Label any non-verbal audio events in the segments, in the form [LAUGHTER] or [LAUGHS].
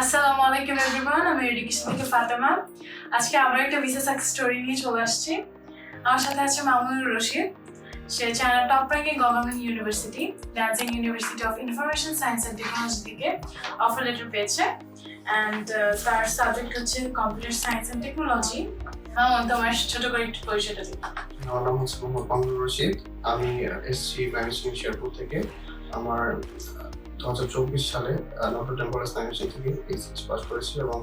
আসসালামু আলাইকুম এভরিওয়ান, আমি এডুকেশন থেকে ফাতেমা। আজকে আবার একটা ভিসা সাকসেস স্টোরি নিয়ে চলে আসছি। আমার সাথে আছে মামুনুর রশিদ। সে China top ranking government university Nanjing university of information science and technology থেকে অফার লেটার পেয়েছে। অ্যান্ড তার সাবজেক্ট হচ্ছে computer science and technology Mamun, তোমার ছোট করে একটু পরিচয়টা দিই আমার নাম হচ্ছে মোহাম্মদ মামুন রশিদ। আমি এসছি ম্যানেজিং শেরপুর থেকে। আমার দু হাজার চব্বিশ সালে নটরডেম কলেজ ম্যানেজিং থেকে এইচএসসি পাস করেছি এবং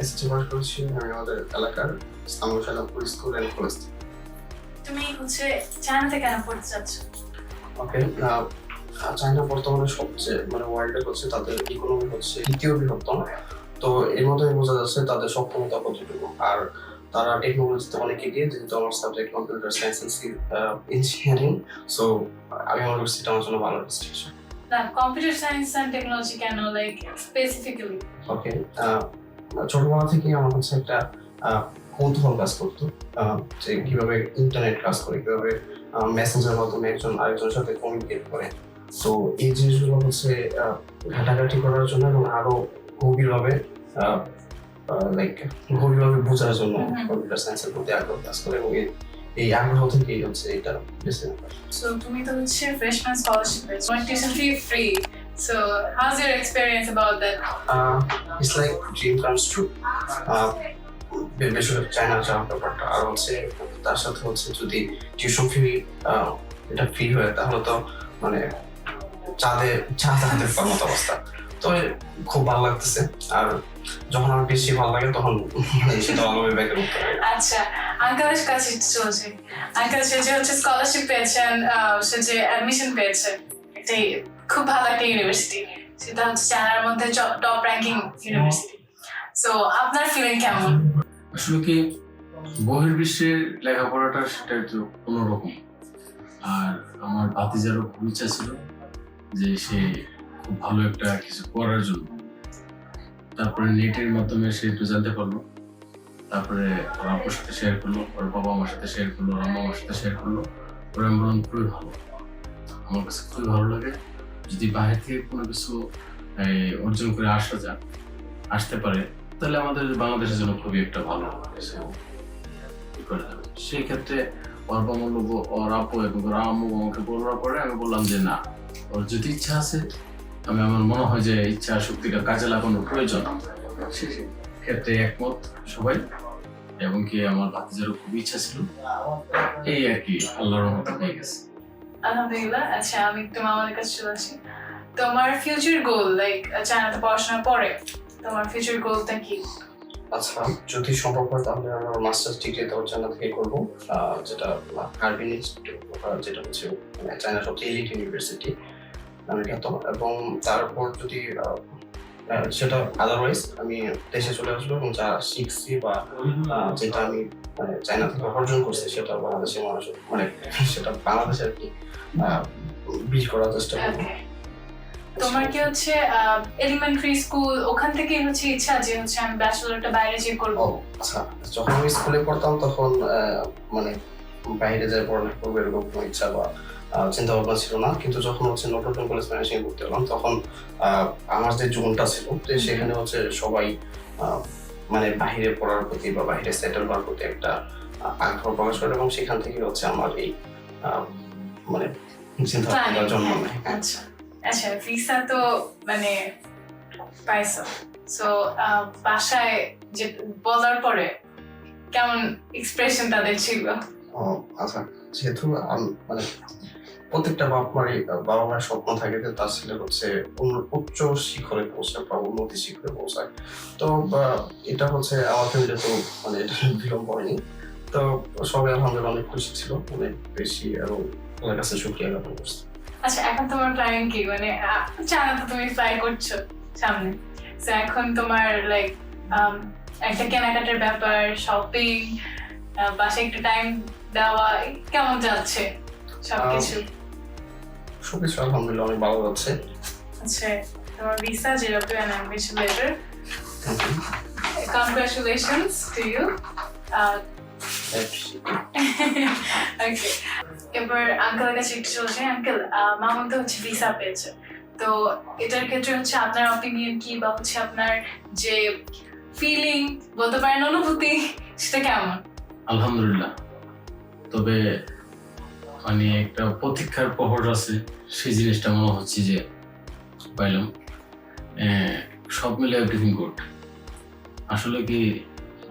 এসএসসি পাস করেছি আমি আমাদের এলাকার Islamul Salampur school and college থেকে তুমি হচ্ছে চায়নাতে কেন পড়তে চাচ্ছ? ওকে চায়না বর্তমানে সবচেয়ে মানে ওয়ার্ল্ডে হচ্ছে তাদের ইকোনমি হচ্ছে দ্বিতীয় বৃহত্তম। তো এর মধ্যে বোঝা যাচ্ছে তাদের সক্ষমতা কতটুকু। আর তারা টেকনোলজিতে অনেক এগিয়ে যেহেতু আমার subject computer science engineering so আমি মনে করছি আমার জন্য ভালো ডিস্ট্রিকশন না কম্পিউটার সায়েন্স অ্যান্ড টেকনোলজি কেন লাইক স্পেসিফিক্যালি ওকে ছোটবেলা থেকেই আমার হচ্ছে একটা কৌতূহল কাজ করতো যে কীভাবে ইন্টারনেট কাজ করে কীভাবে মেসেঞ্জার মাধ্যমে একজন আরেকজনের সাথে কমিউনিকেট করে তো এই জিনিসগুলো হচ্ছে ঘাটাঘাটি করার জন্য এবং আরও গভীরভাবে লাইক গভীরভাবে বোঝার জন্য। কম্পিউটার সায়েন্সের প্রতি আগ্রহ কাজ করে এবং এই- আগ্রহ থেকেই হচ্ছে এটা বেছে নেওয়া So তুমি তো হচ্ছে freshman scholarship পেয়েছ। Tuition fee free so how's your experience about that? Uh, it's like dream comes true. Uh, বে- বেশিরভাগ চায়না যাওয়ার ব্যাপারটা। আর হচ্ছে তার সাথে হচ্ছে যদি টিউশন ফি এটা ফ্রি হয় তাহলে তো মানে চাঁদে চাঁদ হাতে মতো অবস্থা। তো খুব ভালো লাগতেছে। আর যখন আমার বেশি ভালো লাগে তখন সেটা করতে পারি আচ্ছা আঙ্কেলের কাছে চলছে। আঙ্কেল সে যে হচ্ছে স্কলারশিপ পেয়েছেন সে যে অ্যাডমিশন পেয়েছে এটাই খুব ভালো একটা ইউনিভার্সিটি সেটা হচ্ছে চায়নার মধ্যে টপ র্যাঙ্কিং ইউনিভার্সিটি সো আপনার ফিলিং কেমন? আসলে কি বহির্বিশ্বের লেখাপড়াটা সেটা একটু অন্যরকম। আর আমার ভাতিজারও খুব ইচ্ছা ছিল যে সে খুব ভালো একটা কিছু করার জন্য। তারপরে নেটের মাধ্যমে সে একটু জানতে পারল। তারপরে ওর আপুর সাথে শেয়ার করল, ওর বাবা আমার সাথে শেয়ার করল, ওর আম্মা আমার সাথে শেয়ার করল। ওর আমি খুবই ভালো। আমার কাছে খুবই ভালো লাগে। যদি বাইরে থেকে কোনো কিছু অর্জন করে আসা যায়, আসতে পারে, তাহলে আমাদের বাংলাদেশের জন্য খুবই একটা ভালো। সেই ক্ষেত্রে বাবা লোক ওর আপু এবং ওর আমাকে বলার পরে আমি বললাম যে না, ওর যদি ইচ্ছা আছে আমি আমার মনে হয় যে ইচ্ছা শক্তিটা কাজে লাগানোর প্রয়োজন। ক্ষেত্রে একমত সবাই। এবং কি আমার ভাতিজারও খুব ইচ্ছা ছিল। এই আর কি আল্লাহর মতো হয়ে গেছে আলহামদুলিল্লাহ। আচ্ছা আমি একটু মামাদের কাছে চলে আসি। তোমার ফিউচার গোল লাইক চায়নাতে পড়াশোনার পরে তোমার ফিউচার গোলটা কি? আচ্ছা যদি সম্ভব হয় তাহলে আমার মাস্টার্স ডিগ্রি দেওয়ার জন্য থেকে করব আহ, যেটা কার্বিন ইনস্টিটিউট যেটা হচ্ছে মানে চায়না সবচেয়ে এলিট ইউনিভার্সিটি আমেরিকাত এবং তারপর যদি সেটা আদারওয়াইজ আমি দেশে চলে আসব এবং যা শিখছি বা যেটা আমি মানে চায়না থেকে অর্জন করছি সেটা বাংলাদেশে মানুষ মানে সেটা বাংলাদেশে আর কি বিল করার চেষ্টা করব। তোমার কি হচ্ছে এলিমেন্টারি স্কুল ওখান থেকেই হচ্ছে ইচ্ছা যে হচ্ছে আমি ব্যাচেলরটা বাইরে যেয়ে করব? আচ্ছা যখন আমি স্কুলে পড়তাম তখন মানে বাইরে যাই পড়ালেখা করব এরকম কোনো ইচ্ছা বা চিন্তা ভাবনা ছিল না কিন্তু যখন হচ্ছে নটরডেম কলেজ ম্যানেজিং করতে এলাম তখন আমার যে জোনটা ছিল যে সেখানে হচ্ছে সবাই মানে বাইরে পড়ার প্রতি বা বাইরে সেটেল হওয়ার প্রতি একটা আগ্রহ প্রকাশ করে এবং সেখান থেকে হচ্ছে আমার এই মানে চিন্তা ভাবনা জন্ম হ্যাঁ, নেয়। আচ্ছা। আচ্ছা ভিসা তো মানে পাইছো। সো বাসায় যে বলার পরে কেমন এক্সপ্রেশন তাদের ছিল? আচ্ছা। যেহেতু মানে প্রত্যেকটা বাপ মারই বাবা মায়ের স্বপ্ন থাকে যে তার ছেলে হচ্ছে উচ্চ শিখরে পৌঁছায় বা উন্নতি শিখরে পৌঁছায়। তো এটা হচ্ছে আমার ফ্যামিলি তো মানে এটা বিলম্ব হয়নি। তো সবাই আলহামদুলিল্লাহ অনেক খুশি ছিল, অনেক বেশি, এবং ওনার কাছে শুক্রিয়া জ্ঞাপন করছে। আচ্ছা এখন তোমার প্ল্যানিং কি? মানে জানো তো তুমি ফ্লাই করছ সামনে। তো এখন তোমার লাইক একটা কেনাকাটার ব্যাপার শপিং বাসায় একটু টাইম দেওয়া কেমন যাচ্ছে? সবকিছু? সবকিছু আলহামদুলিল্লাহ অনেক ভালো যাচ্ছে। আচ্ছা তোমার visa admission letter congratulations to you okay এবার আঙ্কেলের কাছে একটু চলছে। আঙ্কেল মামুন তো হচ্ছে ভিসা পেয়েছে। তো এটার ক্ষেত্রে হচ্ছে আপনার অপিনিয়ন কি বা হচ্ছে আপনার যে ফিলিং বলতে পারেন অনুভূতি সেটা কেমন? আলহামদুলিল্লাহ। তবে মানে একটা প্রতীক্ষার প্রহর আছে সেই জিনিসটা মনে হচ্ছে যে পাইলাম। সব মিলে এভরিথিং গুড আসলে কি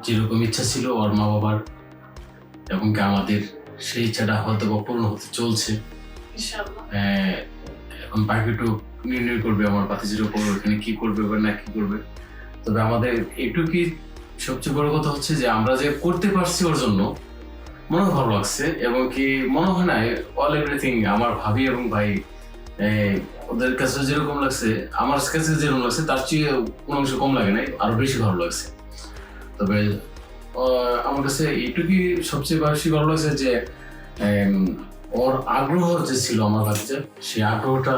যেরকম ইচ্ছা ছিল ওর মা বাবার এবং কি আমাদের সেই ইচ্ছাটা হয়তো বা পূর্ণ হতে চলছে। এখন বাকিটু নির্ণয় করবে আমার পাতিজির উপর এখানে কি করবে বা না কি করবে। তবে আমাদের এটুকুই সবচেয়ে বড় কথা হচ্ছে যে আমরা যে করতে পারছি ওর জন্য মনে ভালো লাগছে এবং কি মনে হয় না অল এভরিথিং আমার ভাবি এবং ভাই ওদের কাছে যেরকম লাগছে, আমার কাছে যেরকম লাগছে, তার চেয়ে কোনো অংশ কম লাগে নাই, আরও বেশি ভালো লাগছে। তবে আমার কাছে এইটুকুই সবচেয়ে বেশি ভালো লাগছে যে ওর আগ্রহ যে ছিল আমার বাচ্চার সেই আগ্রহটা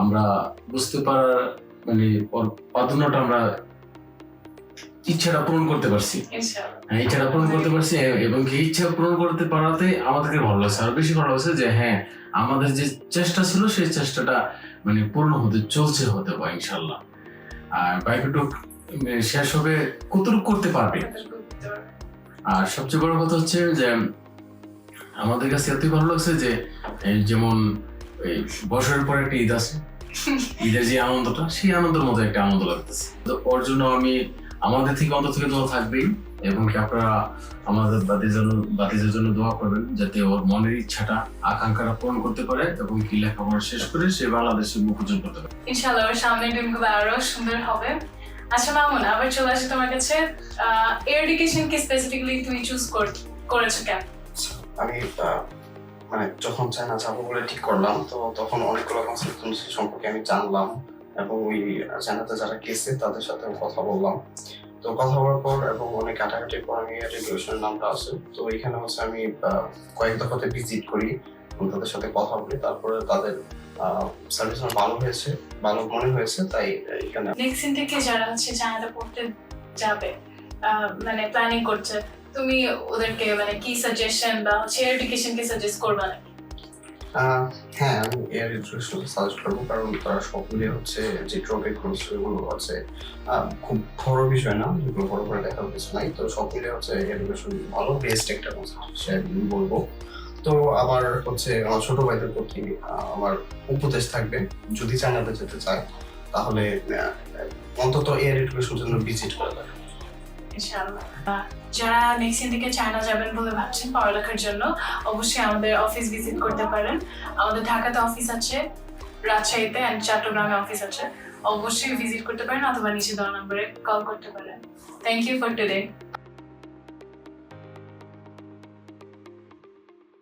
আমরা বুঝতে পারার মানে ওর প্রাধান্যটা আমরা ইচ্ছাটা পূরণ করতে পারছি। হ্যাঁ ইচ্ছাটা পূরণ করতে পারছি এবং ইচ্ছা পূরণ করতে পারাতে আমাদেরকে ভালো লাগছে। আর বেশি ভালো লাগছে যে হ্যাঁ আমাদের যে চেষ্টা ছিল সেই চেষ্টাটা মানে পূর্ণ হতে চলছে হতে পারে ইনশাল্লাহ আর শেষ হবে কতটুকু করতে পারবে? আর সবচেয়ে বড় কথা হচ্ছে যে আমাদের কাছে এতই ভালো লাগছে যে যেমন বছরের পর একটা ঈদ আছে। [LAUGHS] ঈদের যে আনন্দটা সেই আনন্দের মধ্যে একটা আনন্দ লাগতেছে। তো ওর জন্য আমি আমাদের থেকে অন্তর থেকে দোয়া থাকবেই এবং কি আপনারা আমাদের বাতির জন্য বাতিজের জন্য দোয়া করবেন যাতে ওর মনের ইচ্ছাটা আকাঙ্ক্ষাটা পূরণ করতে পারে এবং কি লেখাপড়া শেষ করে সে বাংলাদেশে মুখ উজ্জ্বল করতে পারে। ইনশাআল্লাহ ওর সামনের দিনগুলো আরও সুন্দর হবে। আচ্ছা মামুন আবার চলে আসি তোমার কাছে। এডুকেশন কি স্পেসিফিকলি তুমি চুজ করেছ কেন? আমি মানে যখন চায়না যাব বলে ঠিক করলাম তো তখন অনেকগুলো কনসালটেন্সি সম্পর্কে আমি জানলাম। এবং ওই চায়নাতে যারা গেছে তাদের সাথে কথা বললাম। তো কথা বলার পর এবং অনেক কাটাকাটির পর আমি রেগুলেশনের নামটা আছে। তো এখানে হচ্ছে আমি কয়েক দফাতে ভিজিট করি তাদের সাথে কথা বলি। তারপরে তাদের সার্ভিস আমার ভালো হয়েছে ভালো মনে হয়েছে তাই এখানে নেক্সট থেকে যারা হচ্ছে চায়নাতে পড়তে যাবে মানে প্ল্যানিং করছে তুমি ওদেরকে মানে কি সাজেশন বা হচ্ছে এডুকেশন সাজেস্ট করবে না আহ, হ্যাঁ আমি এয়ার এডুকেশন সাজেস্ট করব কারণ তারা মিলিয়ে হচ্ছে যে ট্রপিক সেগুলো আছে খুব বড় বিষয় না, যেগুলো বড় করে দেখার কিছু নাই। তো মিলিয়ে হচ্ছে এডুকেশন ভালো বেস্ট একটা সে বলব। তো আবার হচ্ছে, আমার ছোট ভাইদের প্রতি আমার উপদেশ থাকবে, যদি চায়নাতে যেতে চায়, তাহলে অন্তত এয়ার এডুকেশন জন্য ভিজিট করা যায় ইনশাআল্লাহ। যারা নেক্সট থেকে চায়না যাবেন বলে ভাবছেন পড়ালেখার জন্য, অবশ্যই আমাদের অফিস ভিজিট করতে পারেন। আমাদের ঢাকাতে অফিস আছে, রাজশাহীতে অ্যান্ড চট্টগ্রামে অফিস আছে। অবশ্যই ভিজিট করতে পারেন অথবা নিচে দেওয়া নম্বরে কল করতে পারেন। Thank you for today